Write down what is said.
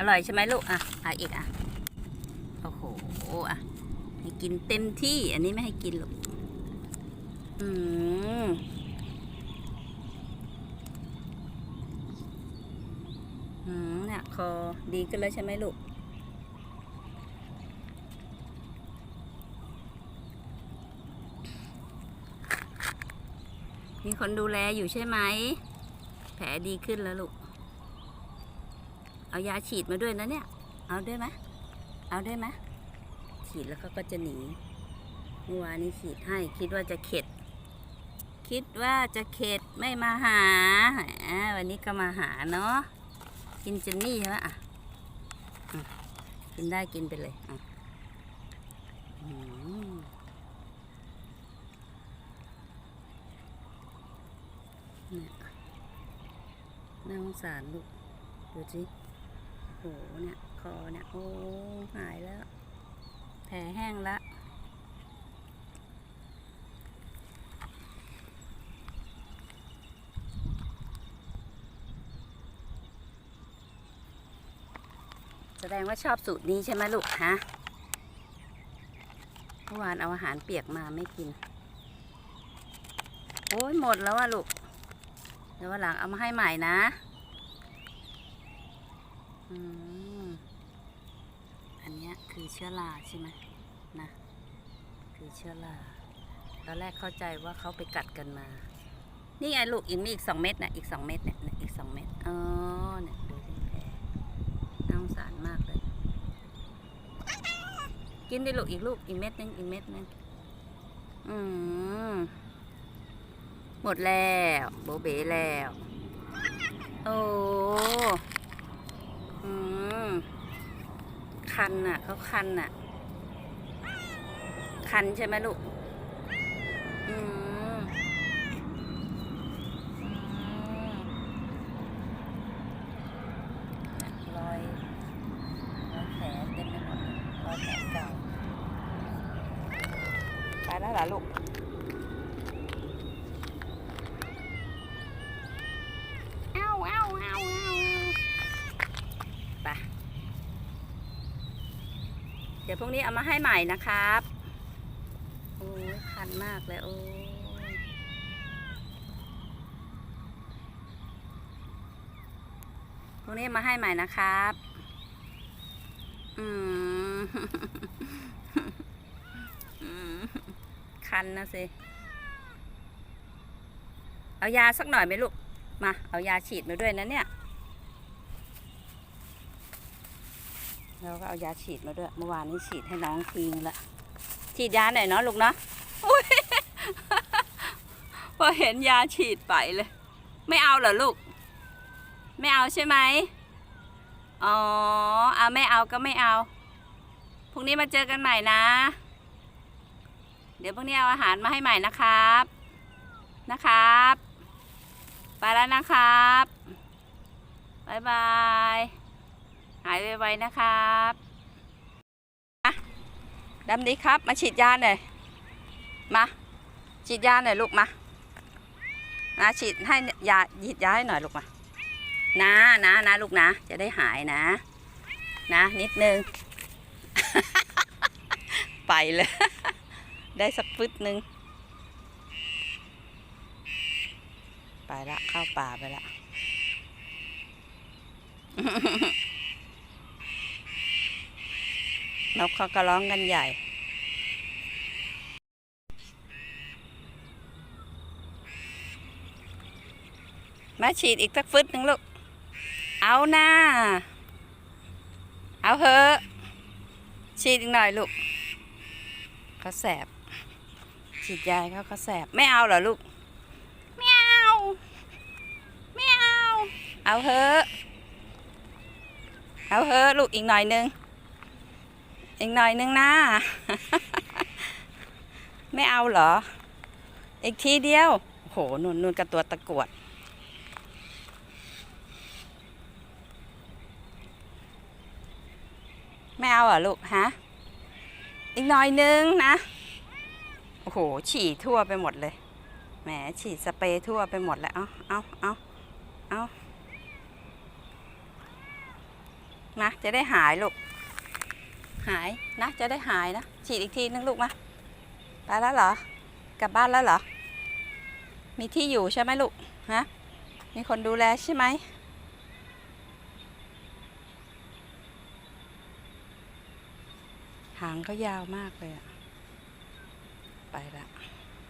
อร่อยใช่ไหมลูก อะอะอีกอะ โอ้โห อะ ให้กินเต็มที่ อันนี้ไม่ให้กินหรอกอืมอืมเนี่ยคอดีขึ้นแล้วใช่ไหมลูกมีคนดูแลอยู่ใช่ไหม แผลดีขึ้นแล้วลูก เอายาฉีดมาด้วยนะเนี่ย เอาด้วยไหมเอาด้วยไหมฉีดแล้วเขาก็จะหนีเมื่อวานนี้ฉีดให้คิดว่าจะเข็ด คิดว่าจะเข็ดไม่มาหาวันนี้ก็มาหาเนาะกินเจนนี่ใช่ไหมอะกินได้กินไปเลยอะเนี่ยน่าสงสารลูกดูสิ โหเนี่ยคอเนี่ยโอ้หายแล้ว แผลแห้งแล้วแสดงว่าชอบสูตรนี้ใช่ไหมลูกฮะเมื่อวานเอาอาหารเปียกมาไม่กิน โอ้ยหมดแล้วอะลูก เดี๋ยววันหลังเอามาให้ใหม่นะ อืมอันนี้คือเชื้อราใช่ไหมนะ คือเชื้อราตอนแรกเข้าใจว่าเขาไปกัดกันมา นี่ไงลูกอีกนี่อีกสองเม็ดนะอีกสองเม็ดเนี่ยเนี่ยอีกสองเม็ดอ๋อเนี่ยดูสิแผลน่าสงสารมากเลย กินได้ลูกอีกลูกอีกเม็ดนึงอีกเม็ดนึงอืมหมดแล้วโบเบแล้ว โอ้ม คันน่ะเขาคันน่ะ คันใช่ไหมลูก อืมอืมรอยรอยแผลเต็มไปหมดลยรอยแผลเก่าไปแล้วเหรอลูก เอาเอาเอาเอาไป เดี๋ยวพรุ่งนี้เอามาให้ใหม่นะครับ โอ้ยคันมากเลยโอ้ยพรุ่งนี้มาให้ใหม่นะครับ อืม คันนะสิ เอายาสักหน่อยไหมลูก มา เอายาฉีดมาด้วยนะเนี่ย เราก็เอายาฉีดมาด้วย เมื่อวานนี้ฉีดให้น้องทิ้งละ ฉีดยาหน่อยเนาะลูกเนาะพอเห็นยาฉีดไปเลย ไม่เอาเหรอลูก ไม่เอาใช่ไหมอ๋อเอาไม่เอาก็ไม่เอาพรุ่งนี้มาเจอกันใหม่นะ เดี๋ยวพรุ่งนี้เอาอาหารมาให้ใหม่นะครับ นะครับ ไปแล้วนะครับ บ๊ายบาย หายไวๆนะครับอะดำดีครับ มาฉีดยาหน่อย มา ฉีดยาหน่อยลูกมานะฉีดให้ยาฉีดยาให้หน่อยลูกมา นะนะนะลูกนะ จะได้หายนะ นะ นิดนึง ไปเลย ได้สักฟึดนึง ไปละ เข้าป่าไปละ นกเขาก็ร้องกันใหญ่ มาฉีดอีกสักฟึดหนึ่งลูก เอาหน้า เอาเถอะฉีดอีกหน่อยลูกเขาแสบ ฉีดยาให้เขาเขาแสบ ไม่เอาเหรอลูก ไม่เอา ไม่เอา เอาเถอะ เอาเถอะลูกอีกหน่อยหนึง อีกหน่อยนึงนะไม่เอาเหรอ อีกทีเดียว โหนุ่นนุนกับตัวตะกรวด ไม่เอาเหรอลูกฮะ อีกหน่อยนึงนะ โอ้โห ฉี่ทั่วไปหมดเลย แหม ฉีดสเปรย์ทั่วไปหมดแล้ว เอาเอาเอาเอานะ จะได้หายลูก หายนะ จะได้หายนะ ฉีดอีกทีนึงลูกมา ไปแล้วเหรอ กลับบ้านแล้วเหรอ มีที่อยู่ใช่ไหมลูก ฮะ มีคนดูแลใช่ไหม หางเขายาวมากเลยอะไปละ